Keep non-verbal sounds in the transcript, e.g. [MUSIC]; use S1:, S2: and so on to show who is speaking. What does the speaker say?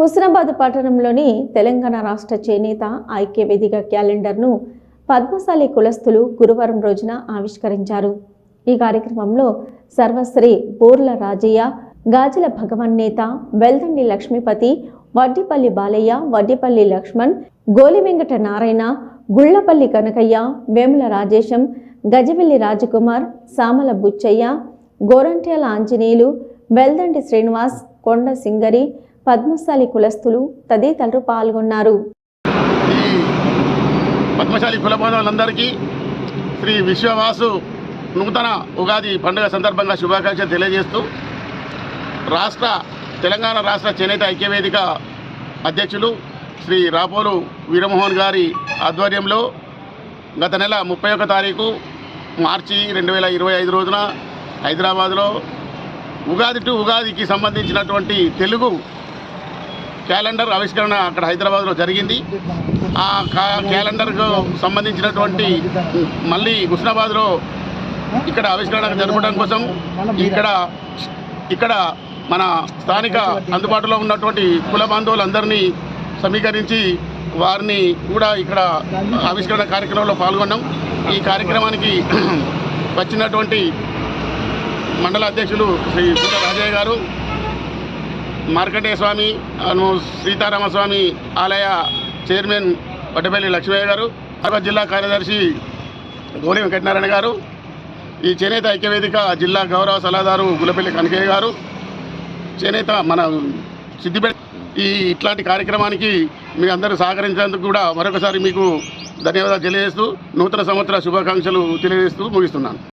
S1: హుస్నాబాద్ పట్టణంలోని తెలంగాణ రాష్ట్ర చేనేత ఐక్య వేదిక క్యాలెండర్ను పద్మశాలి కులస్తులు గురువారం రోజున ఆవిష్కరించారు. ఈ కార్యక్రమంలో సర్వశ్రీ బోర్ల రాజయ్య గాజుల భగవన్ నేత వెల్దండి లక్ష్మీపతి వడ్డిపల్లి బాలయ్య వడ్డిపల్లి లక్ష్మణ్ గోలి వెంకట నారాయణ గుళ్ళపల్లి కనకయ్య వేముల రాజేశం గజవెల్లి రాజకుమార్ సామల బుచ్చయ్య గోరంట్యాల ఆంజనేయులు వెల్దండి శ్రీనివాస్ కొండ సింగరి పద్మశాలి కులస్తులు తదితరులు పాల్గొన్నారు.
S2: పద్మశాలి కుల బాంధవులందరికీ శ్రీ విశ్వవాసు నూతన ఉగాది పండుగ సందర్భంగా శుభాకాంక్షలు తెలియజేస్తూ రాష్ట్ర తెలంగాణ రాష్ట్ర చేనేత ఐక్యవేదిక అధ్యక్షులు శ్రీ రాపోలు వీరమోహన్ గారి ఆధ్వర్యంలో గత నెల ముప్పై ఒక తారీఖు మార్చి రెండు వేల ఇరవై ఐదు రోజున హైదరాబాద్లో ఉగాది టు ఉగాదికి సంబంధించినటువంటి తెలుగు క్యాలెండర్ ఆవిష్కరణ అక్కడ హైదరాబాద్లో జరిగింది. ఆ క్యాలెండర్కు సంబంధించినటువంటి మళ్ళీ హుస్నాబాద్లో ఇక్కడ ఆవిష్కరణ జరపడం కోసం ఇక్కడ ఇక్కడ మన స్థానిక అందుబాటులో ఉన్నటువంటి కుల బాంధవులందరినీ సమీకరించి వారిని కూడా ఇక్కడ ఆవిష్కరణ కార్యక్రమంలో పాల్గొన్నాం. ఈ కార్యక్రమానికి [CLEARS THROAT] వచ్చినటువంటి మండల అధ్యక్షులు శ్రీ రాజయ్య గారు మార్కండేయ స్వామి సీతారామస్వామి ఆలయ చైర్మన్ వడ్డపల్లి లక్ష్మయ్య గారు హైదరాబాద్ జిల్లా కార్యదర్శి గౌరీ వెంకటనారాయణ గారు ఈ చేనేత ఐక్యవేదిక జిల్లా గౌరవ సలహాదారు గులపల్లి కనకయ్య గారు చేనేత మన సిద్దిపేట ఈ ఇట్లాంటి కార్యక్రమానికి మీ అందరూ సహకరించినందుకు కూడా మరొకసారి మీకు ధన్యవాదాలు తెలియజేస్తూ నూతన సంవత్సర శుభాకాంక్షలు తెలియజేస్తూ ముగిస్తున్నాను.